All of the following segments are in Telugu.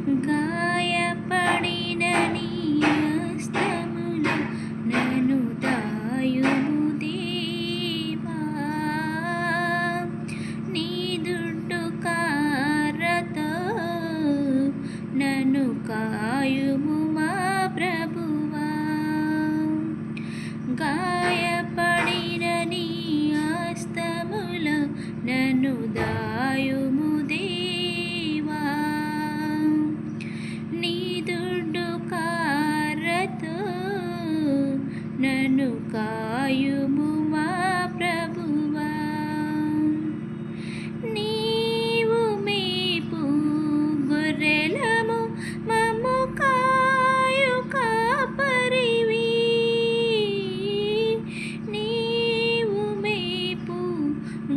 గాయపడిన నీ హస్తములో నన్ను దాయుము దేవా. నీ దుడ్డు కారతో నన్ను కాయుము మా ప్రభువా. గాయపడిన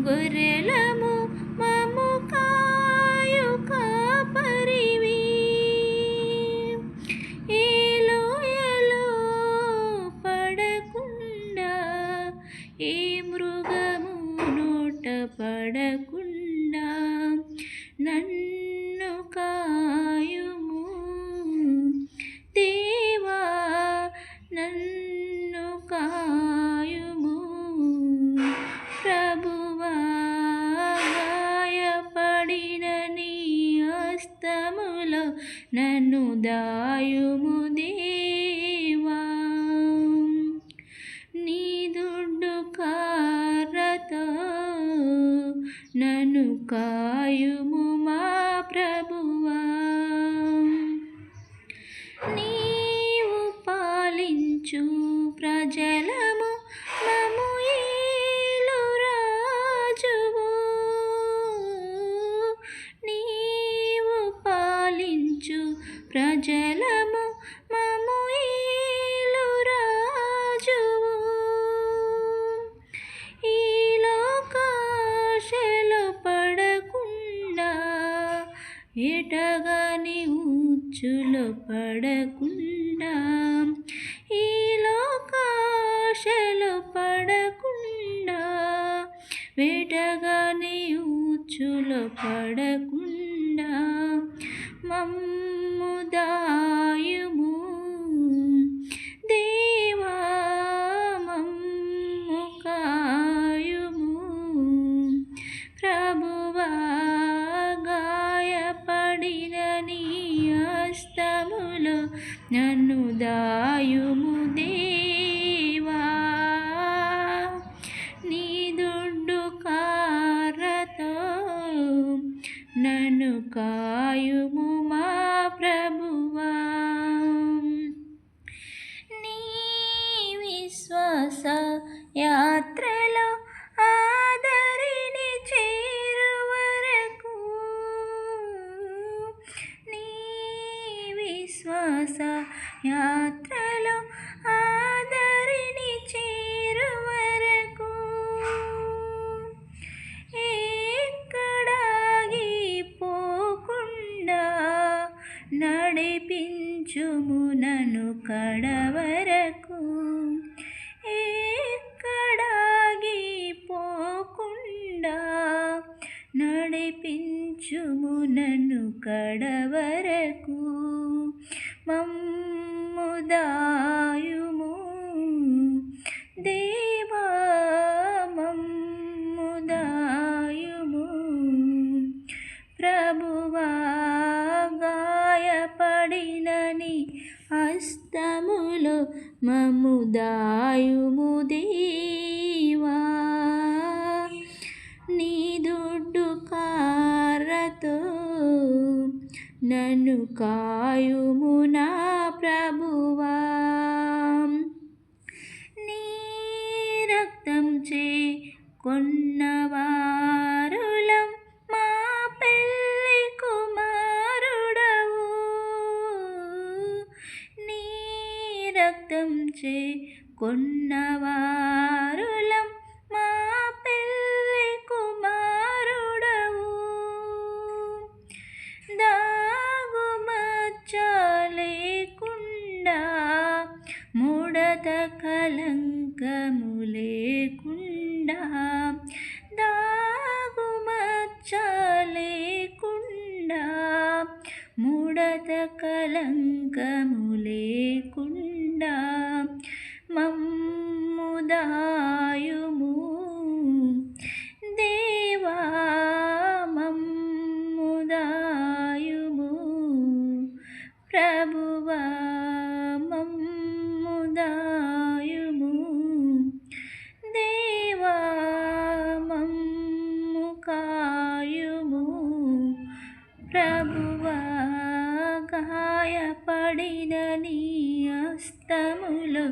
குரலா నన్ను దాయుము దేవా. నీ దుడ్డు కారతో నన్ను కాయుము ప్రజలము మము ఏలు రాజువు. ఈ లోకాశలు పడకుండా ఎటగాని ఉచ్చులు పడకుండా ఈ లోకాశలు పడకుండా వేటగాని ఉచ్చులు పడకుండా మమ్ముదాయుము. దేవా మమ్ము కాయుము ప్రభువా గాయపడిన నీ హస్తములో నన్ను దాయుము. దే విశ్వాస యాత్రలో ఆదరిని చేరువరకు నీ విశ్వాస యాత్రలో ఆదరిని చేరువరకు ఎక్కడాగిపోకుండా నడిపించుము నన్ను కడ దేవా మమ్ముదాయుము. ప్రభువా గాయపడినని హస్తములో మము దేవా. నీ దుడ్డు కారతో నన్ను కాయుము నా ప్రభువా. చే కొన్నవారులం మా పెళ్ళి కుమారుడవు. నీ రక్తం చే కొన్నవారులం ముడత కలంకము లేకుండా మమ్ముదాయుము. దేవా మమ్ముదాయుము. ప్రభువా మమ్ముదాయుము. దేవా మమ్ము కాయుము ప్రభువా సహాయపడిన నీ హస్తములు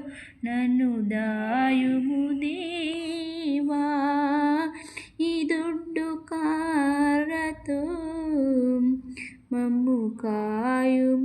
నన్ను దాయుము దేవా. ఈ దుడ్డు కారతో మమ్ము కాయుము